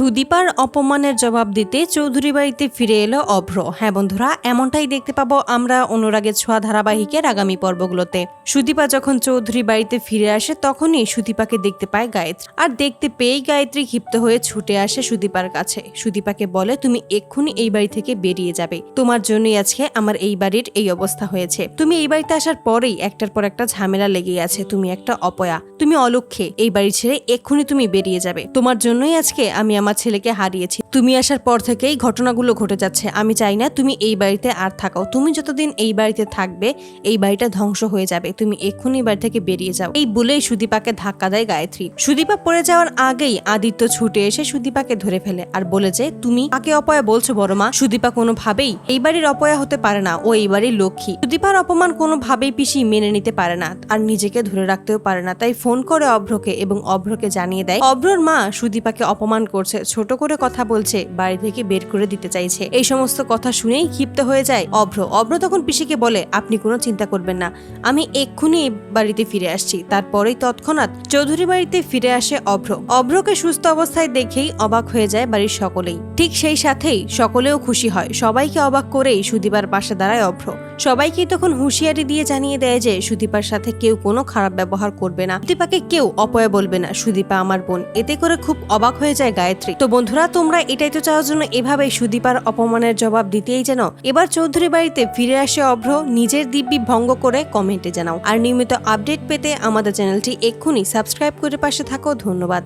সুদীপার অপমানের জবাব দিতে চৌধুরী বাড়িতে ফিরে এলো অভ্র। হ্যাঁ বন্ধুরা, এমনটাই দেখতে পাবো আমরা অনুরাগের ছোঁয়া ধারাবাহিকের আগামী পর্বগুলোতে। সুদীপা যখন চৌধুরী বাড়িতে ফিরে আসে, তখনই সুদীপাকে দেখতে পায় গায়ত্রী। আর দেখতে পেয়েই গায়ত্রী ক্ষিপ্ত হয়ে ছুটে আসে সুদীপার কাছে। সুদীপাকে বলে, তুমি এক্ষুনি এই বাড়ি থেকে বেরিয়ে যাবে। তোমার জন্যই আজকে আমার এই বাড়ির এই অবস্থা হয়েছে। তুমি এই বাড়িতে আসার পরেই একটার পর একটা ঝামেলা লেগেই আছে। তুমি একটা অপয়া। তুমি অলক্ষে এই বাড়ি ছেড়ে এক্ষুনি তুমি বেরিয়ে যাবে। তোমার জন্যই আজকে আমি আমার ছেলেকে হারিয়েছি। তুমি আসার পর থেকেই ঘটনাগুলো ঘটে যাচ্ছে। আমি চাই না তুমি এই বাড়িতে আর থাকাও। তুমি যতদিন এই বাড়িতে থাকবে, এই বাড়িটা ধ্বংস হয়ে যাবে। তুমি এক্ষুনি বাড়ি থেকে বেরিয়ে যাও। এই বলেই সুদীপাকে ধাক্কা দেয় গায়ত্রী। সুদীপা পড়ে যাওয়ার আগেই আদিত্য ছুটে এসে সুদীপাকে ধরে ফেলে আর বলে যে, তুমি কাকে অপয়া বলছো বড় মা? সুদীপা কোনোভাবেই এই বাড়ির অপয়া হতে পারে না। ও এই বাড়ির লক্ষ্মী। সুদীপার অপমান কোনোভাবেই পিসি মেনে নিতে পারে না আর নিজেকে ধরে রাখতেও পারে না। তাই ফোন করে অভ্রকে এবং অভ্রকে জানিয়ে দেয়, অভ্রর মা সুদীপাকে অপমান করছে। ছোট করে কথা বলছে, বাড়ি থেকে বের করে দিতে চাইছে। এই সমস্ত কথা শুনেই ক্ষিপ্ত হয়ে যায় অভ্র। অভ্র তখন পিসিকে বলে, আপনি কোনো চিন্তা করবেন না। আমি এক্ষুনি বাড়িতে ফিরে আসছি। তারপরেই তৎক্ষণাৎ চৌধুরী বাড়িতে ফিরে আসে অভ্র। অভ্রকে সুস্থ অবস্থায় দেখেই অবাক হয়ে যায় বাড়ির সকলেই। ঠিক সেই সাথেই সকলেও খুশি হয়। সবাইকে অবাক করেই সুদীপার পাশে দাঁড়ায় অভ্র। সবাইকেই তখন হুঁশিয়ারি দিয়ে জানিয়ে দেয় যে, সুদীপার সাথে কেউ কোনো খারাপ ব্যবহার করবে না। সুদীপাকে কেউ অপয়া বলবে না, সুদীপা আমার বোন। এতে করে খুব অবাক হয়ে যায় গায়ত্রী। তো বন্ধুরা, তোমরা এটাই তো চাওয়ার জন্য এভাবে সুদীপার অপমানের জবাব দিতেই যেন এবার চৌধুরী বাড়িতে ফিরে আসে অভ্র, নিজের দিব্যি ভঙ্গ করে কমেন্টে জানাও। আর নিয়মিত আপডেট পেতে আমাদের চ্যানেলটি এক্ষুনি সাবস্ক্রাইব করে পাশে থাকো। ধন্যবাদ।